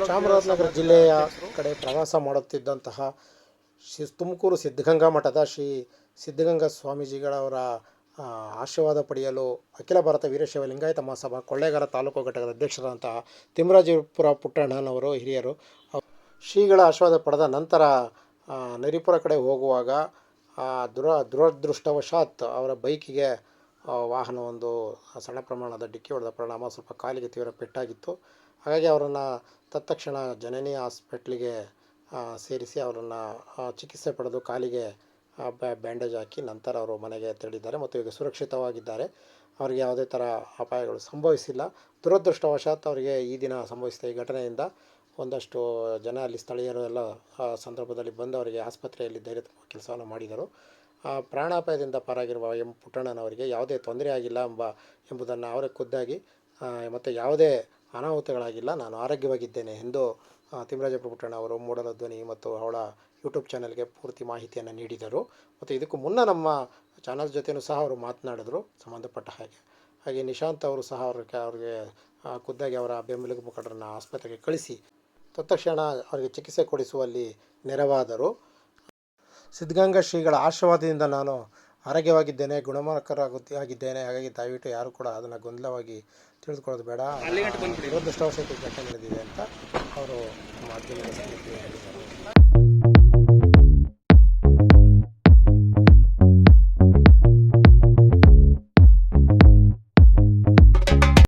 ಚಾಮರಾಜನಗರ ಜಿಲ್ಲೆಯ ಕಡೆ ಪ್ರವಾಸ ಮಾಡುತ್ತಿದ್ದಂತಹ ಶ್ರೀ ತುಮಕೂರು ಸಿದ್ಧಗಂಗಾ ಮಠದ ಶ್ರೀ ಸಿದ್ಧಗಂಗಾ ಸ್ವಾಮೀಜಿಗಳವರ ಆಶೀರ್ವಾದ ಪಡೆಯಲು ಅಖಿಲ ಭಾರತ ವೀರಶೈವ ಲಿಂಗಾಯತ ಮಹಾಸಭಾ ಕೊಳ್ಳೇಗಾಲ ತಾಲೂಕು ಘಟಕದ ಅಧ್ಯಕ್ಷರಾದಂತಹ ತಿಮ್ಮರಾಜಪುರ ಪುಟ್ಟಣ್ಣನವರು ಹಿರಿಯರು. ಶ್ರೀಗಳ ಆಶೀರ್ವಾದ ಪಡೆದ ನಂತರ ನರಿಪುರ ಕಡೆ ಹೋಗುವಾಗ ಆ, ದುರ ದುರದೃಷ್ಟವಶಾತ್ ಅವರ ಬೈಕಿಗೆ ವಾಹನ ಒಂದು ಸಣ್ಣ ಪ್ರಮಾಣದ ಡಿಕ್ಕಿ ಹೊಡೆದ ಪರಿಣಾಮ ಸ್ವಲ್ಪ ಕಾಲಿಗೆ ತೀವ್ರ ಪೆಟ್ಟಾಗಿತ್ತು. ಹಾಗಾಗಿ ಅವರನ್ನು ತತ್ಕ್ಷಣ ಜನನಿ ಹಾಸ್ಪಿಟ್ಲಿಗೆ ಸೇರಿಸಿ ಅವರನ್ನು ಚಿಕಿತ್ಸೆ ಪಡೆದು ಕಾಲಿಗೆ ಬ್ಯಾಂಡೇಜ್ ಹಾಕಿ ನಂತರ ಅವರು ಮನೆಗೆ ತೆರಳಿದ್ದಾರೆ ಮತ್ತು ಈಗ ಸುರಕ್ಷಿತವಾಗಿದ್ದಾರೆ. ಅವರಿಗೆ ಯಾವುದೇ ಥರ ಅಪಾಯಗಳು ಸಂಭವಿಸಿಲ್ಲ. ದುರದೃಷ್ಟವಶಾತ್ ಅವರಿಗೆ ಈ ದಿನ ಸಂಭವಿಸಿದ ಈ ಘಟನೆಯಿಂದ ಒಂದಷ್ಟು ಜನ ಅಲ್ಲಿ ಸ್ಥಳೀಯರು ಎಲ್ಲ ಸಂದರ್ಭದಲ್ಲಿ ಬಂದು ಅವರಿಗೆ ಆಸ್ಪತ್ರೆಯಲ್ಲಿ ಧೈರ್ಯ ತುಂಬ ಕೆಲಸವನ್ನು ಮಾಡಿದರು. ಪ್ರಾಣಾಪಾಯದಿಂದ ಪಾರಾಗಿರುವ ಎಂ. ಪುಟ್ಟಣ್ಣನವರಿಗೆ ಯಾವುದೇ ತೊಂದರೆ ಆಗಿಲ್ಲ ಎಂಬ, ಎಂಬುದನ್ನು ಅವರೇ ಖುದ್ದಾಗಿ ಮತ್ತು ಯಾವುದೇ ಅನಾಹುತಗಳಾಗಿಲ್ಲ. ನಾನು ಆರೋಗ್ಯವಾಗಿದ್ದೇನೆ ಎಂದು ತಿಮ್ಮರಾಜ ಪ್ರಭುಟಣ್ಣ ಅವರು ಮೂಡಲ ಧ್ವನಿ ಮತ್ತು ಅವಳ ಯೂಟ್ಯೂಬ್ ಚಾನಲ್ಗೆ ಪೂರ್ತಿ ಮಾಹಿತಿಯನ್ನು ನೀಡಿದರು. ಮತ್ತು ಇದಕ್ಕೂ ಮುನ್ನ ನಮ್ಮ ಚಾನಲ್ ಜೊತೆಯೂ ಸಹ ಅವರು ಮಾತನಾಡಿದರು, ಸಂಬಂಧಪಟ್ಟ ಹಾಗೆ. ಹಾಗೆ ನಿಶಾಂತ್ ಅವರು ಸಹ ಅವ್ರಿಗೆ ಅವ್ರಿಗೆ ಖುದ್ದಾಗಿ ಅವರ ಬೆಂಬಲಿಗ ಮುಖಂಡರನ್ನು ಆಸ್ಪತ್ರೆಗೆ ಕಳಿಸಿ, ತತ್ಕ್ಷಣ ಅವರಿಗೆ ಚಿಕಿತ್ಸೆ ಕೊಡಿಸುವಲ್ಲಿ ನೆರವಾದರು. ಸಿದ್ಧಗಂಗಾ ಶ್ರೀಗಳ ಆಶೀರ್ವಾದದಿಂದ ನಾನು ಆರೋಗ್ಯವಾಗಿದ್ದೇನೆ ಗುಣಮುಖರಾಗಿದ್ದೇನೆ ಹಾಗಾಗಿ ದಯವಿಟ್ಟು ಯಾರು ಕೂಡ ಅದನ್ನು ಗೊಂದಲವಾಗಿ ತಿಳಿದುಕೊಳ್ಳೋದು ಬೇಡ. ದುರದೃಷ್ಟವಶಾತ್ ಅವಶ್ಯಕತೆ ಘಟನೆ ನಡೆದಿದೆ ಅಂತ ಅವರು ಮಾಧ್ಯಮದ